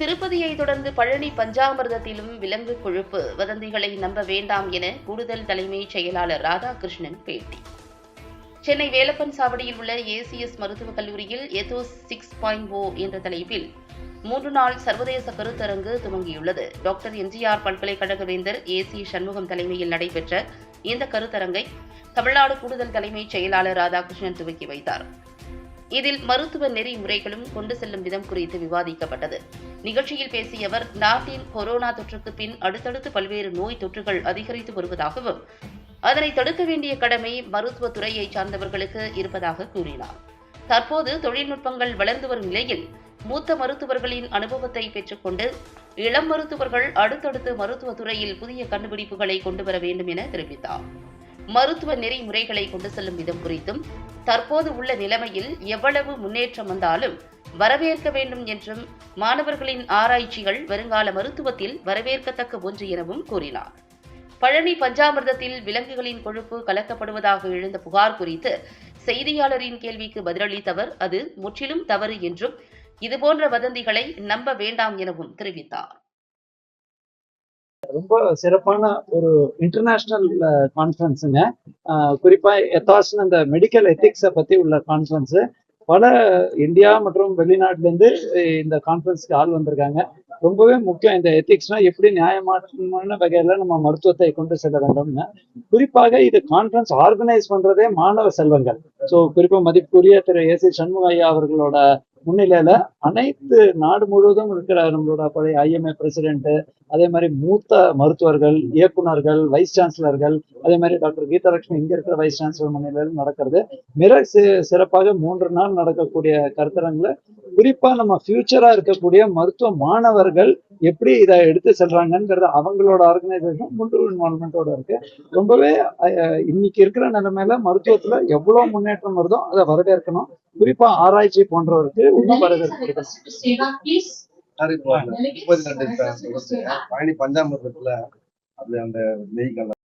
திருப்பதியை தொடர்ந்து பழனி பஞ்சாமிர்தத்திலும் விலங்கு கொழுப்பு. வதந்திகளை நம்ப வேண்டாம் என கூடுதல் தலைமைச் செயலாளர் ராதாகிருஷ்ணன் பேட்டி. சென்னை வேலப்பன் சாவடியில் உள்ள ஏசிஎஸ் மருத்துவக் கல்லூரியில் எதோஸ் சிக்ஸ் பாயிண்ட் ஓ என்ற தலைப்பில் மூன்று நாள் சர்வதேச கருத்தரங்கு துவங்கியுள்ளது. டாக்டர் எம்ஜிஆர் பல்கலைக்கழக வேந்தர் ஏசி சண்முகம் தலைமையில் நடைபெற்ற இந்த கருத்தரங்கை தமிழ்நாடு கூடுதல் தலைமைச் செயலாளர் ராதாகிருஷ்ணன் துவக்கி வைத்தார். இதில் மருத்துவ நெறிமுறைகளும் கொண்டு செல்லும் விதம் குறித்து விவாதிக்கப்பட்டது. நிகழ்ச்சியில் பேசிய அவர் நாட்டின் கொரோனா தொற்றுக்கு பின் அடுத்தடுத்து பல்வேறு நோய் தொற்றுகள் அதிகரித்து வருவதாகவும் அதனை தடுக்க வேண்டிய கடமை மருத்துவத்துறையை சார்ந்தவர்களுக்கு இருப்பதாக கூறினார். தற்போது தொழில்நுட்பங்கள் வளர்ந்து வரும் நிலையில் மூத்த மருத்துவர்களின் அனுபவத்தை பெற்றுக்கொண்டு இளம் மருத்துவர்கள் அடுத்தடுத்து மருத்துவ துறையில் புதிய கண்டுபிடிப்புகளை கொண்டு வர வேண்டும் என தெரிவித்தார். மருத்துவ நெறிமுறைகளை கொண்டு செல்லும் விதம் குறித்தும் தற்போது உள்ள நிலைமையில் எவ்வளவு முன்னேற்றம் வந்தாலும் வரவேற்க வேண்டும் என்றும் மாணவர்களின் ஆராய்ச்சிகள் வருங்கால மருத்துவத்தில் வரவேற்கத்தக்க ஒன்று எனவும் கூறினார். பழனி பஞ்சாமிர்தத்தில் விலங்குகளின் கொழுப்பு கலக்கப்படுவதாக எழுந்த புகார் குறித்து செய்தியாளரின் கேள்விக்கு பதிலளித்தவர் அது முற்றிலும் தவறு என்றும் இதுபோன்ற வதந்திகளை நம்ப வேண்டாம் எனவும் தெரிவித்தார். ரொம்ப சிறப்பான ஒரு இன்டர்நேஷ்னல் கான்ஃபரன்ஸுங்க குறிப்பா எத்தாஸ்னு அந்த மெடிக்கல் எத்திக்ஸை பத்தி உள்ள கான்ஃபரன்ஸ் பல இந்தியா மற்றும் வெளிநாட்டிலேருந்து இந்த கான்ஃபரன்ஸ்க்கு ஆள் வந்திருக்காங்க. ரொம்பவே முக்கியம் இந்த எத்திக்ஸ்னா எப்படி நியாயமான வகையில நம்ம மருத்துவத்தை கொண்டு செல்ல வேண்டும்னு. குறிப்பாக இது கான்ஃபரன்ஸ் ஆர்கனைஸ் பண்றதே மாணவ செல்வங்கள். ஸோ குறிப்பா மதிப்புரிய திரு ஏ சி சண்முக ஐயா அவர்களோட முன்னிலையில அனைத்து நாடு முழுவதும் இருக்கிற நம்மளோட பழைய ஐஎம்ஏ பிரசிடென்ட் அதே மாதிரி மூத்த மருத்துவர்கள் இயக்குனர்கள் வைஸ் சான்சலர்கள் அதே மாதிரி டாக்டர் கீதாலட்சுமி இங்க இருக்கிற வைஸ் சான்சலர் முன்னிலையில் நடக்கிறது. மிக சிறப்பாக மூன்று நாள் நடக்கக்கூடிய கருத்தரங்களை குறிப்பா நம்ம ஃபியூச்சரா இருக்கக்கூடிய மருத்துவ மாணவர்கள் எப்படி இதை எடுத்து செல்றாங்கங்கிறது அவங்களோட ஆர்கனைசேஷன் முழு இன்வால்மெண்டோட இருக்கு. ரொம்பவே இன்னைக்கு இருக்கிற நிலைமையில மருத்துவத்துல எவ்வளவு முன்னேற்றம் வருதோ அதை வரவேற்கணும். குறிப்பா ஆராய்ச்சி போன்றவருக்கு இன்னும் வரவேற்கணும் பழனி பஞ்சாமிரதத்துல அது அந்த நெய் கலர்